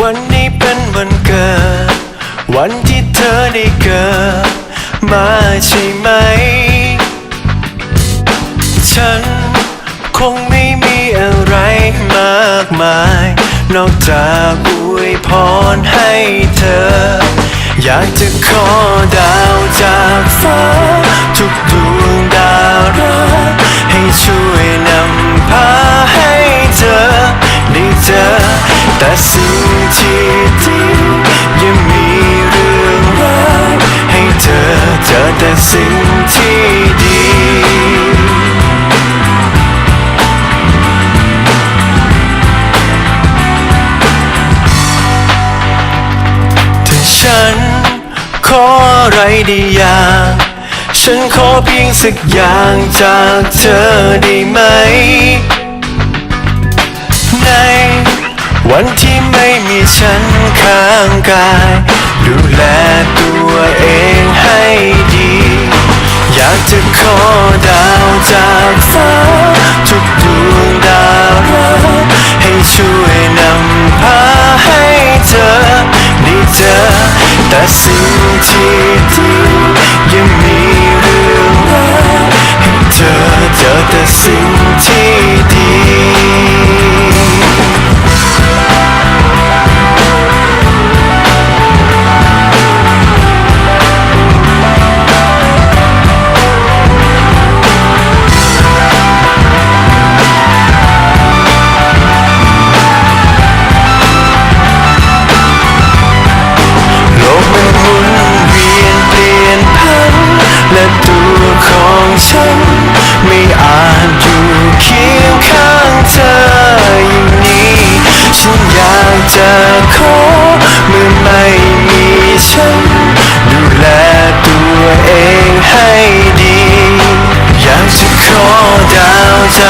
วันนี้เป็นวันเกิด วันที่เธอได้เกิด มาใช่ไหม ฉันคงไม่มีอะไรมากมาย นอกจากอวยพรให้เธอ อยากจะขอดาวจากฟ้า ทุกดวงดาวรักให้ช่วยนำพาให้เธอได้เจอแต่ ฉัน ขออะไรได้อย่าง ฉันขอเพียงสักอย่างจากเธอได้ไหม ในวันที่ไม่มีฉันข้างกาย สิ่งที่ดียัง ให้ดี อยากจะขอดาวใจ